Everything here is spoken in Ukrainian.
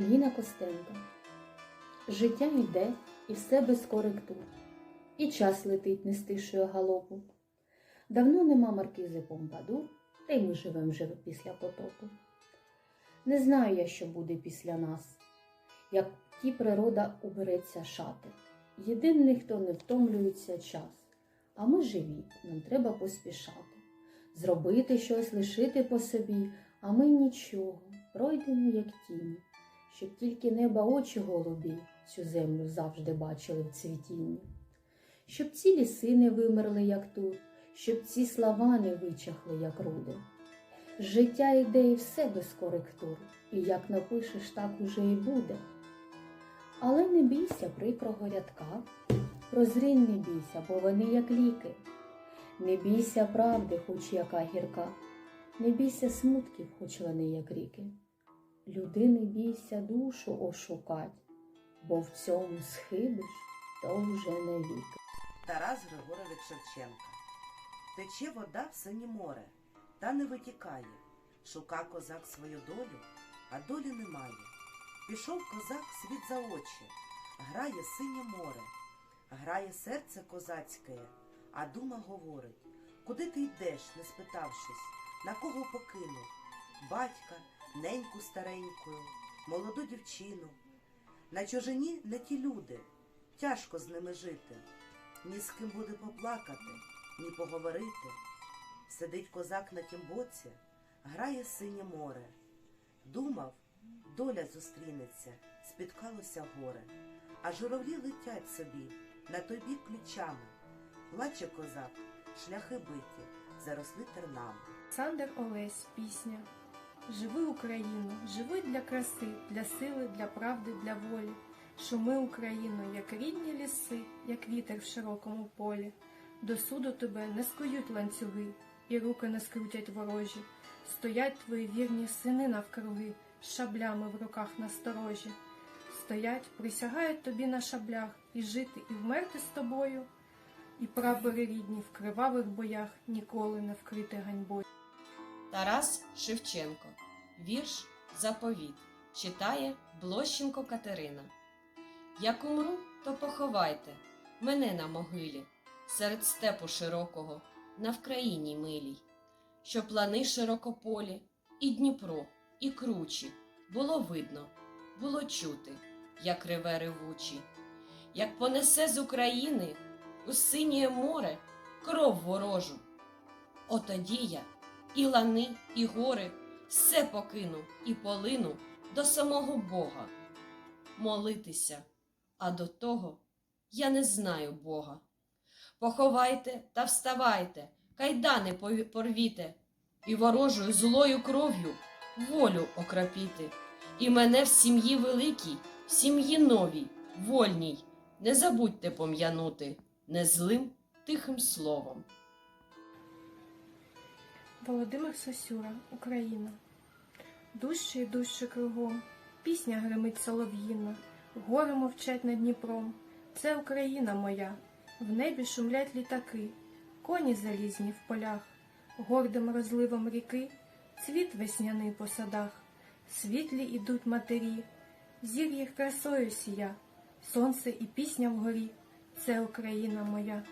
Ліна Костенко. Життя йде і все без коректур, і час летить не стишує галопу. Давно нема маркізи Помпадур, та й ми живем вже після потопу. Не знаю я, що буде після нас, як ті природа убереться шати. Єдиний, хто не втомлюється час, а ми живі, нам треба поспішати. Зробити щось, лишити по собі, а ми нічого, пройдемо, як тіні, щоб тільки неба очі голубі цю землю завжди бачили в цвітінні. Щоб ці ліси не вимерли, як тут, щоб ці слова не вичахли, як руди. Життя йде і все без коректур, і як напишеш, так уже і буде. Але не бійся прикрого рядка, прозрінь не бійся, бо вони як ліки. Не бійся правди, хоч яка гірка, не бійся смутків, хоч вони як ріки. Людини бійся душу ошукать, бо в цьому схибиш, то вже навіки. Тарас Григорович Шевченка. Тече вода в синє море, та не витікає. Шука козак свою долю, а долі немає. Пішов козак світ за очі, грає синє море, грає серце козацьке, а дума говорить, куди ти йдеш, не спитавшись, на кого покинув? Батька, неньку старенькою, молоду дівчину. На чужині не ті люди, тяжко з ними жити. Ні з ким буде поплакати, ні поговорити. Сидить козак на тім боці, грає синє море. Думав, доля зустрінеться, спіткалося горе, а журавлі летять собі на той бік ключами. Плаче козак, шляхи биті, заросли тернами. Олександр Олесь, пісня. Живи Україну, живи для краси, для сили, для правди, для волі. Шуми Україну, як рідні ліси, як вітер в широкому полі. До суду тебе не скують ланцюги, і руки не скрутять ворожі. Стоять твої вірні сини навкруги, шаблями в руках насторожі. Стоять, присягають тобі на шаблях, і жити, і вмерти з тобою. І прапори рідні в кривавих боях ніколи не вкрити ганьбою. Тарас Шевченко. Вірш Заповіт. Читає Блощенко Катерина. Як умру, то поховайте мене на могилі, серед степу широкого, на Вкраїні милій, що плани широкополі, і Дніпро, і кручі було видно, було чути, як реве ревучі, як понесе з України у синє море кров ворожу. Отоді я і лани, і гори все покину і полину до самого Бога. Молитися, а до того я не знаю Бога. Поховайте та вставайте, кайдани порвіте, і ворожою злою кров'ю волю окропіти, і мене в сім'ї великій, в сім'ї новій, вольній, не забудьте пом'янути незлим тихим словом. Володимир Сосюра, Україна. Дужче і дужче кругом, пісня гримить солов'їна, гори мовчать над Дніпром. Це Україна моя, в небі шумлять літаки, коні залізні в полях, гордим розливом ріки, цвіт весняний по садах, світлі ідуть матері, зір їх красою сія, сонце і пісня вгорі, це Україна моя.